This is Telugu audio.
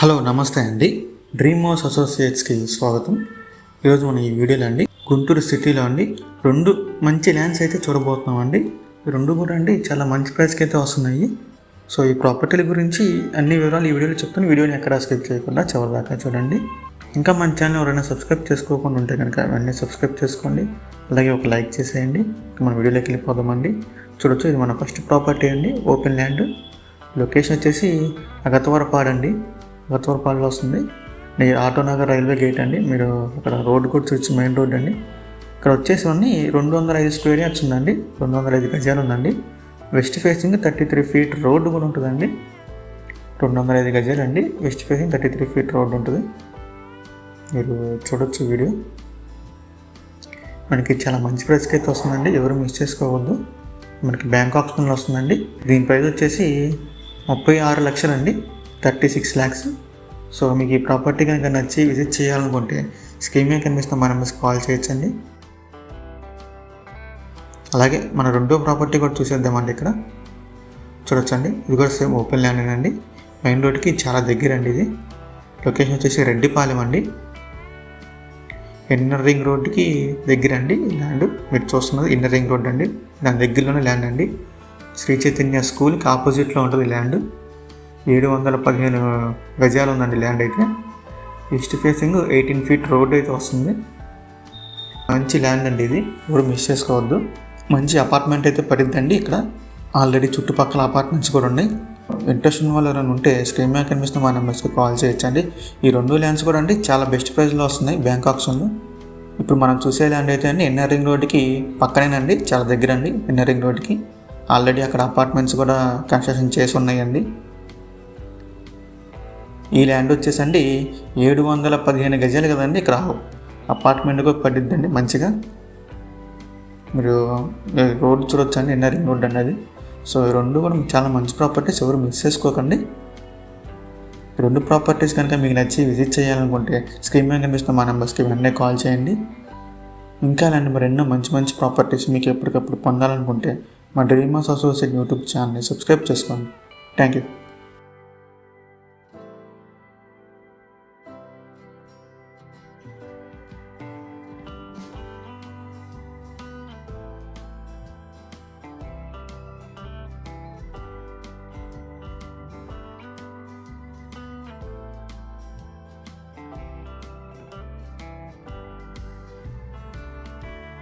హలో నమస్తే అండి. డ్రీమ్ హౌస్ అసోసియేట్స్కి స్వాగతం. ఈరోజు మనం ఈ వీడియోలో అండి గుంటూరు సిటీలో అండి రెండు మంచి ల్యాండ్స్ అయితే చూడబోతున్నాం అండి రెండు కూడా అండి చాలా మంచి ప్రైస్కి అయితే వస్తున్నాయి. సో ఈ ప్రాపర్టీల గురించి అన్ని వివరాలు ఈ వీడియోలో చెప్తాను. వీడియోని ఎక్కడ స్కిప్ చేయకుండా చివరి దాకా చూడండి. ఇంకా మన ఛానల్ ఎవరైనా సబ్స్క్రైబ్ చేసుకోకుండా ఉంటే కనుక అవన్నీ సబ్స్క్రైబ్ చేసుకోండి. అలాగే ఒక లైక్ చేసేయండి. మన వీడియోలోకి వెళ్ళిపోదామండి. చూడొచ్చు ఇది మన ఫస్ట్ ప్రాపర్టీ అండి ఓపెన్ ల్యాండ్. లొకేషన్ వచ్చేసి అగతవరపాడండి అండి వస్తుంది. ఈ ఆటోనగర్ రైల్వే గేట్ అండి. మీరు అక్కడ రోడ్ కూడా చూసి మెయిన్ రోడ్ అండి. ఇక్కడ వచ్చేసి అన్ని రెండు వందల ఐదు స్క్వేర్ యార్డ్స్ ఉందండి. రెండు వందల ఐదు గజాలు ఉందండి. West facing thirty three feet road కూడా ఉంటుందండి. రెండు వందల ఐదు గజాలు అండి. West facing thirty three feet road ఉంటుంది. మీరు చూడొచ్చు వీడియో. మనకి చాలా మంచి ప్రైస్కి అయితే వస్తుందండి. ఎవరు మిస్ చేసుకోవద్దు. మనకి బ్యాంక్ ఆప్షన్లో వస్తుందండి. దీని ప్రైస్ వచ్చేసి ముప్పై ఆరు లక్షలండి. Thirty six lakhs. సో మీకు ఈ ప్రాపర్టీ కనుక నచ్చి విజిట్ చేయాలనుకుంటే స్క్రీన్ మీద కనిపిస్తున్న మన నెంబర్స్ కాల్ చేయొచ్చండి. అలాగే మన రెండో ప్రాపర్టీ కూడా చూసేద్దామండి ఇక్కడ. చూడొచ్చండి. ఇది కూడా సేమ్ ఓపెన్ ల్యాండ్ అండి. మెయిన్ రోడ్కి చాలా దగ్గర అండి ఇది. లొకేషన్ వచ్చేసి రెడ్డిపాలెం అండి. ఇన్నర్ రింగ్ రోడ్డుకి దగ్గర అండి ల్యాండ్. మీరు చూస్తున్నది ఇన్నర్ రింగ్ రోడ్ అండి. దాని దగ్గరలోనే ల్యాండ్ అండి. శ్రీ చైతన్య స్కూల్కి ఆపోజిట్లో ఉంటుంది ల్యాండ్. ఏడు వందల పదిహేను గజాలు ఉందండి ల్యాండ్ అయితే. East facing eighteen feet road అయితే వస్తుంది. మంచి ల్యాండ్ అండి ఇది. ఎవరు మిస్ చేసుకోవద్దు. మంచి అపార్ట్మెంట్ అయితే పడిద్దండి ఇక్కడ. ఆల్రెడీ చుట్టుపక్కల అపార్ట్మెంట్స్ కూడా ఉన్నాయి. ఇంట్రెస్ట్ ఉన్న వాళ్ళు ఎవరైనా ఉంటే స్క్రీన్ మీద కనిపిస్తున్న మా నెంబర్స్కి కాల్ చేయొచ్చండి. ఈ రెండు ల్యాండ్స్ కూడా అండి చాలా బెస్ట్ ప్రైస్లో వస్తున్నాయి. బ్యాంక్ ఆప్షన్లో ఇప్పుడు మనం చూసే ల్యాండ్ అయితే అండి ఎన్ఆర్ రింగ్ రోడ్కి పక్కనేనండి. చాలా దగ్గర అండి ఎన్ఆర్ రింగ్ రోడ్కి. ఆల్రెడీ అక్కడ అపార్ట్మెంట్స్ కూడా కన్స్ట్రక్షన్ చేసి ఉన్నాయండి. ఈ ల్యాండ్ వచ్చేసండి ఏడు వందల పదిహేను గజాలు కదండి ఇక్కడ. అపార్ట్మెంట్ కూడా పడిద్దండి మంచిగా. మీరు రోడ్ చూడొచ్చండి ఎన్ఆర్ రింగ్ రోడ్ అనేది సో ఈ రెండు కూడా చాలా మంచి ప్రాపర్టీస్ ఎవరు మిస్ చేసుకోకండి. రెండు ప్రాపర్టీస్ కనుక మీకు నచ్చి విజిట్ చేయాలనుకుంటే స్క్రీన్ మీద కనిపిస్తున్న మా నెంబర్స్కి వెంటనే కాల్ చేయండి. ఇంకా ఇలాంటి మరి ఎన్నో మంచి మంచి ప్రాపర్టీస్ మీకు ఎప్పటికప్పుడు పొందాలనుకుంటే మా డ్రీమర్స్ అసోసియేట్ యూట్యూబ్ ఛానల్ని సబ్స్క్రైబ్ చేసుకోండి. Thank you